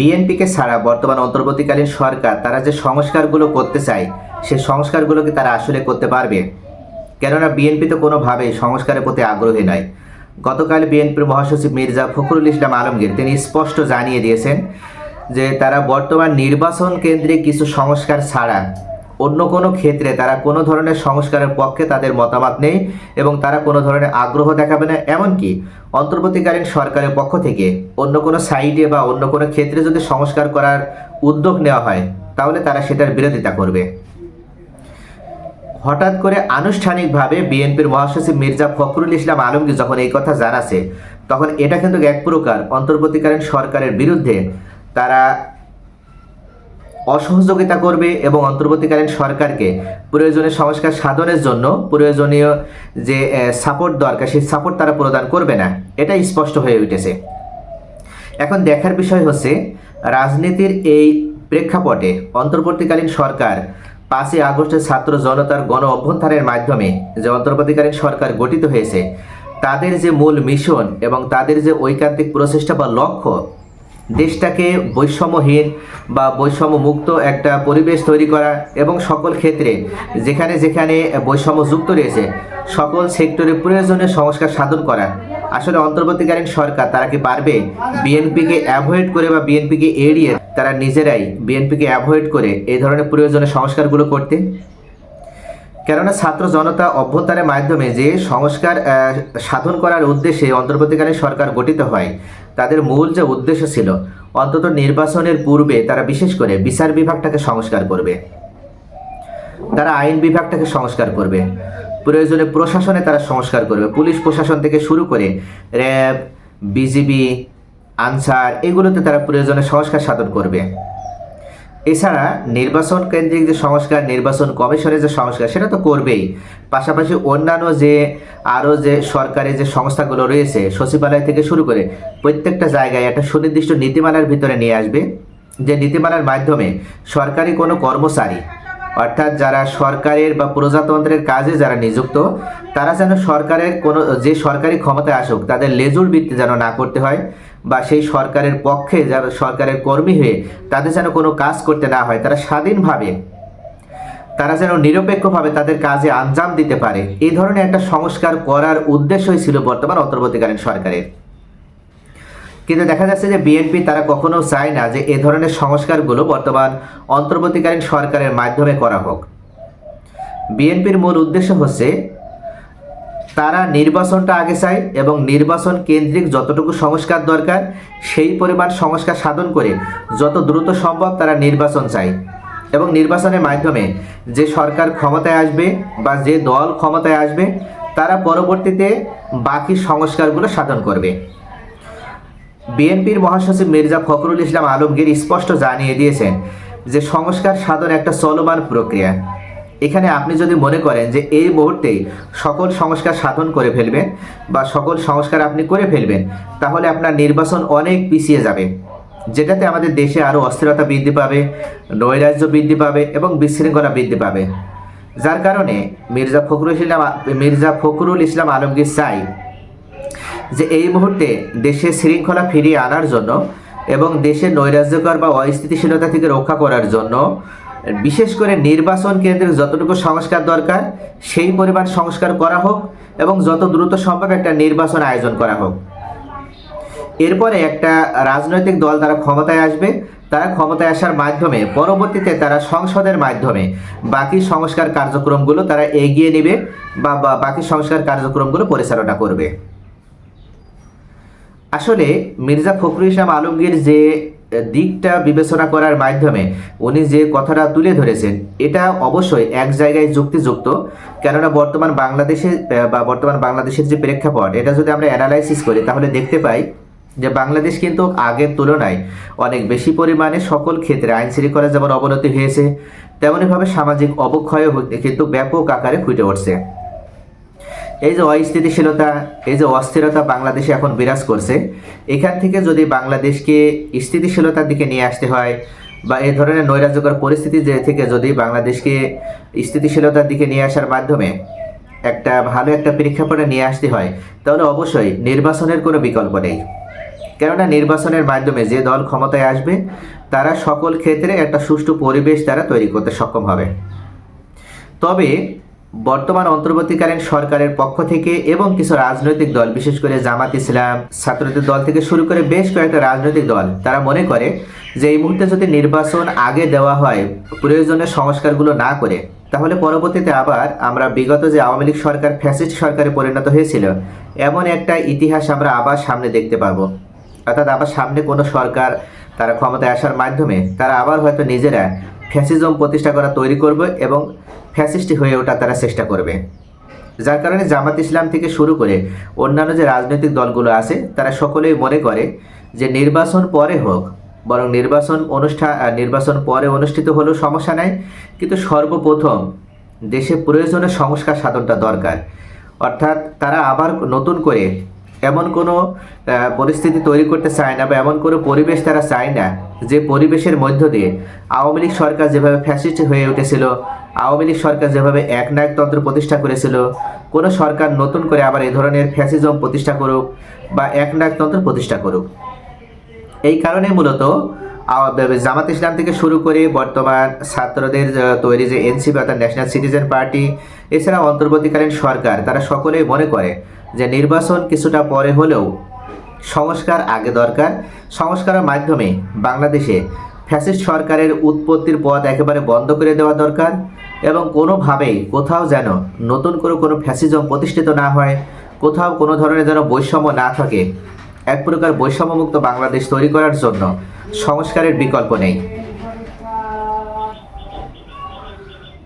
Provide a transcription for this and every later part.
বিএনপিকে ছাড়া বর্তমান অন্তর্বর্তীকালীন সরকার তারা যে সংস্কারগুলো করতে চায়, সে সংস্কারগুলোকে তারা আসলে করতে পারবে? কেননা বিএনপি তো কোনোভাবেই সংস্কারের প্রতি আগ্রহী নয়। গতকাল বিএনপির মহাসচিব মির্জা ফখরুল ইসলাম আলমগীর তিনি স্পষ্ট জানিয়ে দিয়েছেন যে তারা বর্তমান নির্বাচন কেন্দ্রে কিছু সংস্কার ছাড়া অন্য কোনো ক্ষেত্রে তারা কোনো ধরনের সংস্কারের পক্ষে তাদের মতামত নেই এবং তারা কোনো ধরনের আগ্রহ দেখাবে না। এমনকি অন্তর্বর্তীকালীন সরকারের পক্ষ থেকে অন্য কোনো সাইডে বা অন্য কোনো ক্ষেত্রে যদি সংস্কার করার উদ্যোগ নেওয়া হয়, তাহলে তারা সেটার বিরোধিতা করবে। হঠাৎ করে আনুষ্ঠানিকভাবে বিএনপির মহাসচিব মির্জা ফখরুল ইসলাম আলমগীর যখন এই কথা জানাছে, তখন এটা কিন্তু এক প্রকার অন্তর্বর্তীকালীন সরকারের বিরুদ্ধে তারা অসহযোগিতা করবে এবং অন্তর্বর্তীকালীন সরকারকে প্রয়োজনীয় সংস্কার সাধনের জন্য প্রয়োজনীয় যে সাপোর্ট দরকার, সেই সাপোর্ট তারা প্রদান করবে না। এটা স্পষ্ট হয়ে উঠেছে। এখন দেখার বিষয় হচ্ছে, রাজনীতির এই প্রেক্ষাপটে অন্তর্বর্তীকালীন সরকার পাঁচই আগস্টের ছাত্র জনতার গণ অভ্যন্থানের মাধ্যমে যে অন্তর্বর্তীকালীন সরকার গঠিত হয়েছে, তাদের যে মূল মিশন এবং তাদের যে ঐকান্তিক প্রচেষ্টা বা লক্ষ্য দেশটাকে বৈষম্যহীন বা বৈষম্য মুক্ত একটা পরিবেশ তৈরি করা এবং সকল ক্ষেত্রে যেখানে যেখানে বৈষম্য যুক্ত রয়েছে, সকল সেক্টরে প্রয়োজনীয় সংস্কার সাধন করা। আসলে অন্তর্বর্তীকালীন সরকার, তারা কি পারবে? বিএনপিকে অ্যাভয়েড করে বা বিএনপিকে এড়িয়ে তারা নিজেরাই বিএনপিকে অ্যাভয়েড করে এই ধরনের প্রয়োজনীয় সংস্কারগুলো করতে? কেননা ছাত্র জনতা অভ্যন্তরের মাধ্যমে যে সংস্কার সাধন করার উদ্দেশ্যে অন্তর্বর্তীকালীন সরকার গঠিত হয়, তাদের মূল যে উদ্দেশ্য ছিল, অন্তত নির্বাচনের পূর্বে তারা বিশেষ করে বিচার বিভাগটাকে সংস্কার করবে। তারা আইন বিভাগটাকে সংস্কার করবে। প্রয়োজনে প্রশাসনে তারা সংস্কার করবে। পুলিশ প্রশাসন থেকে শুরু করে র্যাব, বিজিবি, আনসার, এগুলোতে তারা প্রয়োজনে সংস্কার সাধন করবে। এছাড়া নির্বাচন কেন্দ্রিক যে সংস্কার, নির্বাচন কমিশনের যে সংস্কার, সেটা তো করবেই। পাশাপাশি অন্যান্য যে আরও যে সরকারি যে সংস্থাগুলো রয়েছে, সচিবালয় থেকে শুরু করে প্রত্যেকটা জায়গায় একটা সুনির্দিষ্ট নীতিমালার ভিতরে নিয়ে আসবে। যে নীতিমালার মাধ্যমে সরকারি কোনো কর্মচারী, অর্থাৎ যারা সরকারের বা প্রজাতন্ত্রের কাজে যারা নিযুক্ত, তারা যেন সরকারের কোনো, যে সরকারি ক্ষমতায় আসুক, তাদের লেজুর বৃত্তি যেন না করতে হয়। বা সেই সরকারের পক্ষে যারা সরকারের কর্মী হয়ে তাদের যেন কোনো কাজ করতে না হয়, তারা স্বাধীনভাবে, তারা যেন নিরপেক্ষভাবে তাদের কাজে আঞ্জাম দিতে পারে। এই ধরনের একটা সংস্কার করার উদ্দেশ্যই ছিল বর্তমান অন্তর্বর্তীকালীন সরকারের। কিন্তু দেখা যাচ্ছে যে বিএনপি তারা কখনো চায় না যে এ ধরনের সংস্কারগুলো বর্তমান অন্তর্বর্তীকালীন সরকারের মাধ্যমে করা হোক। বিএনপির মূল উদ্দেশ্য হচ্ছে তারা নির্বাচনটা আগে চায় এবং নির্বাচন কেন্দ্রিক যতটুকু সংস্কার দরকার, সেই পরিমাণ সংস্কার সাধন করে যত দ্রুত সম্ভব তারা নির্বাচন চায়। এবং নির্বাচনের মাধ্যমে যে সরকার ক্ষমতায় আসবে বা যে দল ক্ষমতায় আসবে, তারা পরবর্তীতে বাকি সংস্কারগুলো সাধন করবে। বিএনপির মহাসচিব মির্জা ফখরুল ইসলাম আলমগীর স্পষ্ট জানিয়ে দিয়েছেন যে সংস্কার সাধন একটা চলমান প্রক্রিয়া। এখানে আপনি যদি মনে করেন যে এই মুহূর্তেই সকল সংস্কার সাধন করে ফেলবেন বা সকল সংস্কার আপনি করে ফেলবেন, তাহলে আপনার নির্বাচন অনেক পিছিয়ে যাবে। যেটাতে আমাদের দেশে আরও অস্থিরতা বৃদ্ধি পাবে, নৈরাজ্য বৃদ্ধি পাবে এবং বিশৃঙ্খলা বৃদ্ধি পাবে। যার কারণে মির্জা ফখরুল ইসলাম, মির্জা ফখরুল ইসলাম আলমগীর চাই যে এই মুহূর্তে দেশে শৃঙ্খলা ফিরিয়ে আনার জন্য এবং দেশের নৈরাজ্যকর বা অস্থিতিশীলতা থেকে রক্ষা করার জন্য বিশেষ করে নির্বাচন কেন্দ্রের যতটুকু সংস্কার দরকার, সেই পরিমাণ সংস্কার করা হোক এবং যত দ্রুত সম্ভব একটা নির্বাচন আয়োজন করা হোক। এরপরে একটা রাজনৈতিক দল তারা ক্ষমতায় আসবে, তারা ক্ষমতায় আসার মাধ্যমে, পরবর্তীতে তারা সংসদের মাধ্যমে বাকি সংস্কার কার্যক্রমগুলো তারা এগিয়ে নেবে বা বাকি সংস্কার কার্যক্রমগুলো পরিচালনা করবে। আসলে মির্জা ফখরুল ইসলাম আলমগীর যে দিকটা বিবেচনা করার মাধ্যমে উনি যে কথাটা তুলে ধরেছেন, এটা অবশ্যই এক জায়গায় যুক্তিযুক্ত। কেননা বর্তমান বাংলাদেশে বা বর্তমান বাংলাদেশের যে প্রেক্ষাপট, এটা যদি আমরা অ্যানালাইসিস করি, তাহলে দেখতে পাই যে বাংলাদেশ কিন্তু আগের তুলনায় অনেক বেশি পরিমাণে সকল ক্ষেত্রে আইন শৃঙ্খলা যেমন অবনতি হয়েছে, তেমনইভাবে সামাজিক অবক্ষয়ও কিন্তু ব্যাপক আকারে ফুটে উঠছে। এই যে অস্থিতিশীলতা, এই যে অস্থিরতা বাংলাদেশে এখন বিরাজ করছে, এখান থেকে যদি বাংলাদেশকে স্থিতিশীলতার দিকে নিয়ে আসতে হয় বা এই ধরনের নৈরাজ্যকর পরিস্থিতি যে থেকে যদি বাংলাদেশকে স্থিতিশীলতার দিকে নিয়ে আসার মাধ্যমে একটা ভালো একটা প্রেক্ষাপটে নিয়ে আসতে হয়, তাহলে অবশ্যই নির্বাচনের কোনো বিকল্প নেই। কেননা নির্বাচনের মাধ্যমে যে দল ক্ষমতায় আসবে, তারা সকল ক্ষেত্রে একটা সুষ্ঠু পরিবেশ তারা তৈরি করতে সক্ষম হবে। তবে বর্তমান অন্তর্বর্তীকালীন সরকারের পক্ষ থেকে এবং কিছু রাজনৈতিক দল, বিশেষ করে জামাত ইসলাম, ছাত্রদের দল থেকে শুরু করে বেশ কয়েকটা রাজনৈতিক দল, তারা মনে করে যে এই মুহূর্তে যদি নির্বাচন আগে দেওয়া হয় প্রয়োজনীয় সংস্কারগুলো না করে, তাহলে পরবর্তীতে আবার আমরা বিগত যে আওয়ামী লীগ সরকার, ফ্যাসিস্ট সরকারে পরিণত হয়েছিল, এমন একটা ইতিহাস আমরা আবার সামনে দেখতে পাবো। অর্থাৎ আবার সামনে কোনো সরকার তারা ক্ষমতায় আসার মাধ্যমে, তারা আবার হয়তো নিজেরা ফ্যাসিজম প্রতিষ্ঠা করা তৈরি করবে এবং ফ্যাসিস্টি হয়ে ওঠা তারা চেষ্টা করবে। যার কারণে জামাত ইসলাম থেকে শুরু করে অন্যান্য যে রাজনৈতিক দলগুলো আছে, তারা সকলেই মনে করে যে নির্বাচন পরে হোক, বরং নির্বাচন অনুষ্ঠান নির্বাচন পরে অনুষ্ঠিত হলেও সমস্যা নাই, কিন্তু সর্বপ্রথম দেশে প্রয়োজনীয় সংস্কার সাধনটা দরকার। অর্থাৎ তারা আবার নতুন করে এমন কোনো পরিস্থিতি তৈরি করতে চায় না বা এমন কোনো পরিবেশ তারা চায় না যে পরিবেশের মধ্য দিয়ে আওয়ামী লীগ সরকার যেভাবে ফ্যাসিস্ট হয়ে উঠেছিল, আওয়ামী লীগ সরকার যেভাবে একনায়কতন্ত্র প্রতিষ্ঠা করেছিল, কোনো সরকার নতুন করে আবার এই ধরনের ফ্যাসিজম প্রতিষ্ঠা করুক বা একনায়কতন্ত্র প্রতিষ্ঠা করুক। এই কারণে মূলত জামাত ইসলাম থেকে শুরু করে বর্তমান ছাত্রদের তৈরি যে এনসিপি অর্থাৎ ন্যাশনাল সিটিজেন পার্টি এছাড়া অন্তর্বর্তীকালীন সরকার, তারা সকলেই মনে করে যে নির্বাচন কিছুটা পরে হলেও সংস্কার আগে দরকার। সংস্কারের মাধ্যমে বাংলাদেশে ফ্যাসিস্ট সরকারের উৎপত্তির পথ একেবারে বন্ধ করে দেওয়া দরকার এবং কোনোভাবেই কোথাও যেন নতুন করে কোনো ফ্যাসিজম প্রতিষ্ঠিত না হয়, কোথাও কোনো ধরনের যেন বৈষম্য না থাকে। এক প্রকার বৈষম্যমুক্ত বাংলাদেশ তৈরি করার জন্য সংস্কারের বিকল্প নেই।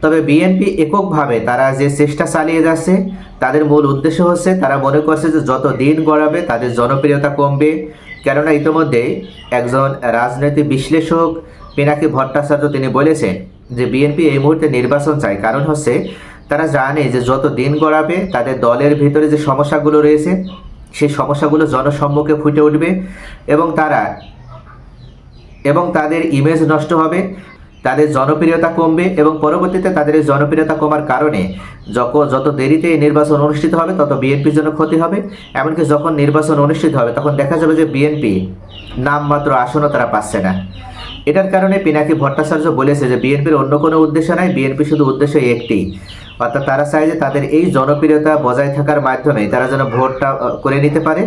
তবে বিএনপি এককভাবে তারা যে চেষ্টা চালিয়ে যাচ্ছে, তাদের মূল উদ্দেশ্য হচ্ছে তারা মনে করছে যে যত দিন গড়াবে তাদের জনপ্রিয়তা কমবে। কেননা ইতিমধ্যে একজন রাজনৈতিক বিশ্লেষক পিনাকি ভট্টাচার্য তিনি বলেছেন যে বিএনপি এই মুহূর্তে নির্বাচন চায়। কারণ হচ্ছে তারা জানে যে যত দিন গড়াবে তাদের দলের ভিতরে যে সমস্যাগুলো রয়েছে, সেই সমস্যাগুলো জনসম্মুখে ফুটে উঠবে এবং তারা, এবং তাদের ইমেজ নষ্ট হবে। তাদের জনপ্রিয়তা কমবে এবং পরবর্তীতে তাদের এই জনপ্রিয়তা কমার কারণে যখন যত দেরিতে নির্বাচন অনুষ্ঠিত হবে, তত বিএনপির জন্য ক্ষতি হবে। এমনকি যখন নির্বাচন অনুষ্ঠিত হবে, তখন দেখা যাবে যে বিএনপি নামমাত্র আসনও তারা পাচ্ছে না। এটার কারণে পিনাকি ভট্টাচার্য বলেছে যে বিএনপির অন্য কোনো উদ্দেশ্য নাই, বিএনপি শুধু উদ্দেশ্য একটি। অর্থাৎ তারা চায় যে তাদের এই জনপ্রিয়তা বজায় থাকার মাধ্যমে তারা যেন ভোটটা করে নিতে পারে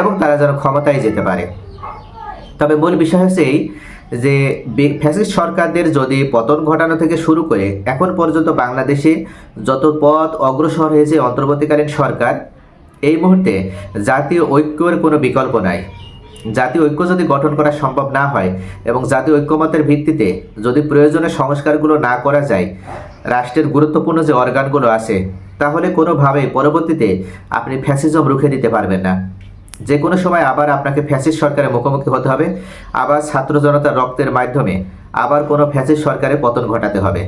এবং তারা যেন ক্ষমতায় যেতে পারে। তবে মূল বিষয় হচ্ছে এই যে ফ্যাসিস্ট সরকারদের যদি পতন ঘটানো থেকে শুরু করে এখন পর্যন্ত বাংলাদেশে যত পথ অগ্রসর হয়েছে অন্তর্বর্তীকালীন সরকার, এই মুহূর্তে জাতীয় ঐক্যের কোনো বিকল্প নাই। জাতীয় ঐক্য যদি গঠন করা সম্ভব না হয় এবং জাতীয় ঐক্যমতের ভিত্তিতে যদি প্রয়োজনীয় সংস্কারগুলো না করা যায়, রাষ্ট্রের গুরুত্বপূর্ণ যে অর্গানগুলো আছে, তাহলে কোনোভাবেই পরবর্তীতে আপনি ফ্যাসিজম রুখে দিতে পারবেন না। যে কোনো সময় আবার আপনাকে ফ্যাসিস সরকারের মুখোমুখি হতে হবে, আবার ছাত্র জনতার রক্তের মাধ্যমে আবার কোনো ফ্যাসিস সরকারের পতন ঘটাতে হবে।